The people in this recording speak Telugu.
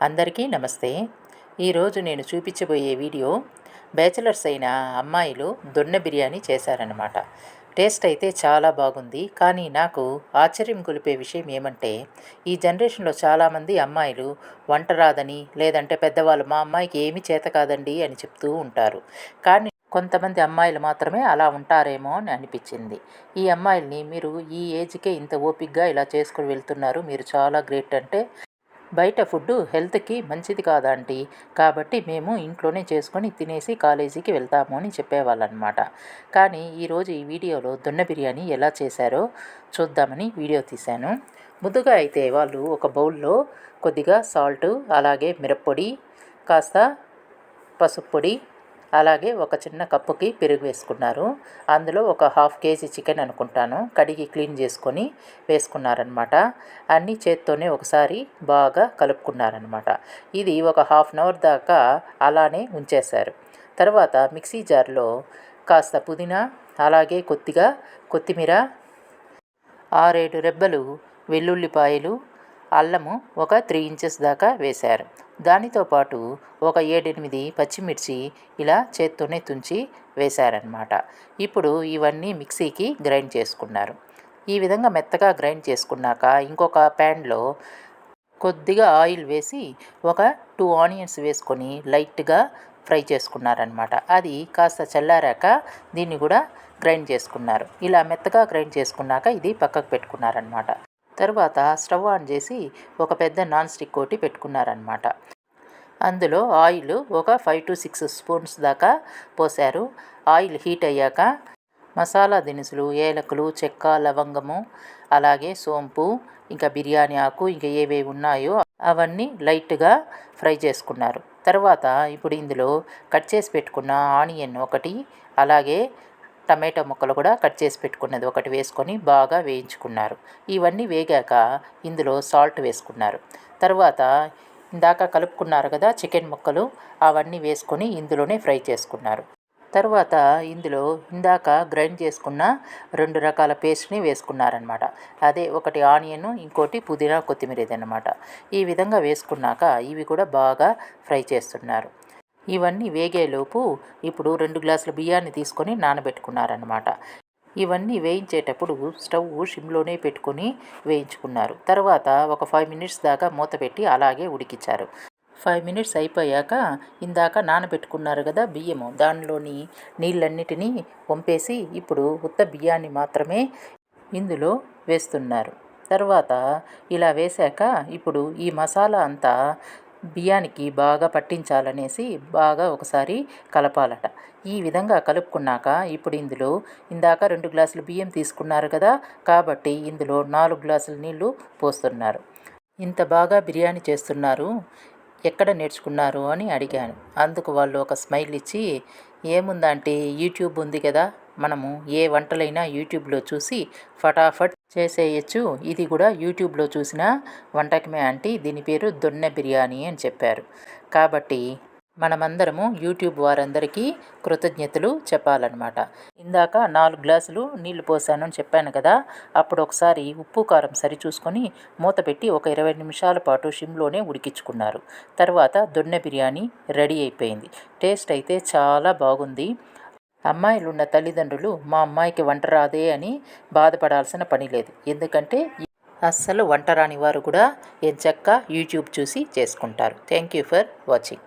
అందరికీ నమస్తే. ఈరోజు నేను చూపించబోయే వీడియో బ్యాచిలర్స్ అయిన అమ్మాయిలు దొన్న బిర్యానీ చేశారనమాట టేస్ట్ అయితే చాలా బాగుంది. కానీ నాకు ఆశ్చర్యం కొలిపే విషయం ఏమంటే ఈ జనరేషన్లో చాలామంది అమ్మాయిలు వంట రాదని లేదంటే పెద్దవాళ్ళు మా అమ్మాయికి ఏమీ చేత కాదండి అని చెప్తూ ఉంటారు. కానీ కొంతమంది అమ్మాయిలు మాత్రమే అలా ఉంటారేమో అని అనిపించింది. ఈ అమ్మాయిల్ని మీరు ఈ ఏజ్కే ఇంత ఓపిక్గా ఇలా చేసుకుని వెళ్తున్నారు మీరు చాలా గ్రేట్ అంటే బయట ఫుడ్ హెల్త్కి మంచిది కాదంటీ కాబట్టి మేము ఇంట్లోనే చేసుకొని తినేసి కాలేజీకి వెళ్తాము అని చెప్పేవాళ్ళనమాట కానీ ఈరోజు ఈ వీడియోలో దొన్న బిర్యానీ ఎలా చేశారో చూద్దామని వీడియో తీశాను. ముందుగా అయితే వాళ్ళు ఒక బౌల్లో కొద్దిగా సాల్ట్ అలాగే మిరప్పొడి కాస్త పసుపు పొడి అలాగే ఒక చిన్న కప్పుకి పెరుగు వేసుకున్నారు. అందులో ఒక హాఫ్ కేజీ చికెన్ అనుకుంటాను. కడిగి క్లీన్ చేసుకొని వేసుకున్నారనమాట అన్నీ చేత్తోనే ఒకసారి బాగా కలుపుకున్నారనమాట ఇది ఒక హాఫ్ అన్ అవర్ దాకా అలానే ఉంచేశారు. తర్వాత మిక్సీ జార్లో కాస్త పుదీనా అలాగే కొద్దిగా కొత్తిమీర ఆరేడు రెబ్బలు వెల్లుల్లిపాయలు అల్లము ఒక త్రీ ఇంచెస్ దాకా వేశారు. దానితో పాటు ఒక ఏడెనిమిది పచ్చిమిర్చి ఇలా చేత్తోనే తుంచి వేశారనమాట ఇప్పుడు ఇవన్నీ మిక్సీకి గ్రైండ్ చేసుకున్నారు. ఈ విధంగా మెత్తగా గ్రైండ్ చేసుకున్నాక ఇంకొక ప్యాన్లో కొద్దిగా ఆయిల్ వేసి ఒక టూ ఆనియన్స్ వేసుకొని లైట్గా ఫ్రై చేసుకున్నారనమాట అది కాస్త చల్లారాక దీన్ని కూడా గ్రైండ్ చేసుకున్నారు. ఇలా మెత్తగా గ్రైండ్ చేసుకున్నాక ఇది పక్కకు పెట్టుకున్నారనమాట తర్వాత స్టవ్ ఆన్ చేసి ఒక పెద్ద నాన్ స్టిక్ ఒకటి పెట్టుకున్నారనమాట అందులో ఆయిల్ ఒక ఫైవ్ టు సిక్స్ స్పూన్స్ దాకా పోసారు ఆయిల్ హీట్ అయ్యాక మసాలా దినుసులు ఏలకులు చెక్క లవంగము అలాగే సోంపు ఇంకా బిర్యానీ ఆకు ఇంకా ఏవేవి ఉన్నాయో అవన్నీ లైట్గా ఫ్రై చేసుకున్నారు. తర్వాత ఇప్పుడు ఇందులో కట్ చేసి పెట్టుకున్న ఆనియన్ ఒకటి అలాగే టమాటో ముక్కలు కూడా కట్ చేసి పెట్టుకున్నది. ఒకటి వేసుకొని బాగా వేయించుకున్నారు. ఇవన్నీ వేగాక ఇందులో సాల్ట్ వేసుకున్నారు. తర్వాత ఇందాక కలుపుకున్నారు కదా చికెన్ ముక్కలు అవన్నీ వేసుకొని ఇందులోనే ఫ్రై చేసుకున్నారు. తర్వాత ఇందులో ఇందాక గ్రైండ్ చేసుకున్న రెండు రకాల పేస్ట్ని వేసుకున్నారనమాట అదే ఒకటి ఆనియన్ ఇంకోటి పుదీనా కొత్తిమీర అనమాట ఈ విధంగా వేసుకున్నాక ఇవి కూడా బాగా ఫ్రై చేస్తున్నారు. ఇవన్నీ వేగేలోపు ఇప్పుడు రెండు గ్లాసుల బియ్యాన్ని తీసుకొని నానబెట్టుకున్నారనమాట ఇవన్నీ వేయించేటప్పుడు స్టవ్ షిమ్లోనే పెట్టుకొని వేయించుకున్నారు. తర్వాత ఒక ఫైవ్ మినిట్స్ దాకా మూత పెట్టి అలాగే ఉడికించారు ఫైవ్ మినిట్స్ అయిపోయాక ఇందాక నానబెట్టుకున్నారు కదా బియ్యము దానిలోని నీళ్ళన్నిటినీ వంపేసి ఇప్పుడు ఉత్త బియ్యాన్ని మాత్రమే ఇందులో వేస్తున్నారు. తర్వాత ఇలా వేశాక ఇప్పుడు ఈ మసాలా అంతా బియ్యానికి బాగా పట్టించాలనేసి బాగా ఒకసారి కలపాలట. ఈ విధంగా కలుపుకున్నాక ఇప్పుడు ఇందులో ఇందాక రెండు గ్లాసులు బియ్యం తీసుకున్నారు కదా కాబట్టి ఇందులో నాలుగు గ్లాసుల నీళ్ళు పోస్తున్నారు. ఇంత బాగా బిర్యానీ చేస్తున్నారు ఎక్కడ నేర్చుకున్నారు అని అడిగాను. అందుకు వాళ్ళు ఒక స్మైల్ ఇచ్చి ఏముందంటే యూట్యూబ్ ఉంది కదా మనము ఏ వంటలైనా యూట్యూబ్లో చూసి ఫటాఫట్ చేసేయచ్చు. ఇది కూడా యూట్యూబ్లో చూసిన వంటకమే అంటే దీని పేరు దొన్నె బిర్యానీ అని చెప్పారు. కాబట్టి మనమందరము యూట్యూబ్ వారందరికీ కృతజ్ఞతలు చెప్పాలన్నమాట. ఇందాక నాలుగు గ్లాసులు నీళ్ళు పోసాను అని చెప్పాను కదా అప్పుడు ఒకసారి ఉప్పు కారం సరిచూసుకొని మూత పెట్టి ఒక ఇరవై నిమిషాల పాటు షిమ్లోనే ఉడికించుకున్నారు. తర్వాత దొన్నె బిర్యానీ రెడీ అయిపోయింది. టేస్ట్ అయితే చాలా బాగుంది. అమ్మాయిలున్న తల్లిదండ్రులు మా అమ్మాయికి వంట రాదే అని బాధపడాల్సిన పని లేదు. ఎందుకంటే అస్సలు వంట రాని వారు కూడా ఎంచక్క యూట్యూబ్ చూసి చేసుకుంటారు. Thank you for watching.